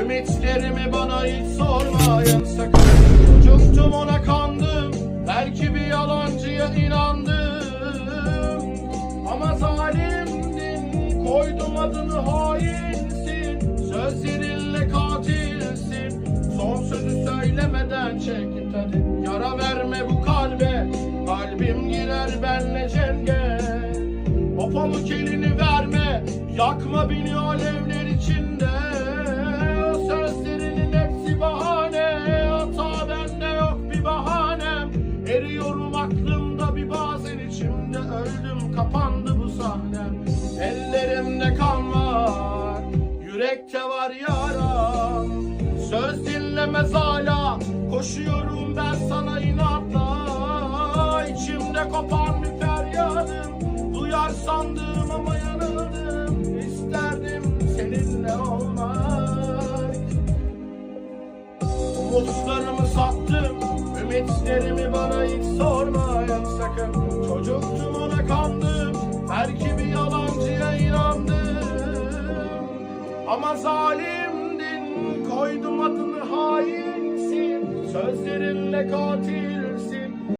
Ümitlerimi bana hiç sormayın sakın. Çocuktum ona kandım Belki bir yalancıya inandım. Ama zalimdin Koydum adını hainsin. Sözlerinle katilsin Son sözü söylemeden çek hadi Yara verme bu kalbe Kalbim girer benle cenge. O pamuk elini verme Yakma beni alevler içinde aklımda bir bazen içimde Öldüm kapandı bu sahnem. Ellerimde kan var Yürekte var yaram. Söz dinlemez hala Koşuyorum ben sana inatla. İçimde kopan bir feryadım Duyar sandım ama yanıldım İsterdim seninle olmak. Umutlarımı sattım Ümitlerimi Ama zalimdin Koydum adını hainsin. Sözlerinle katil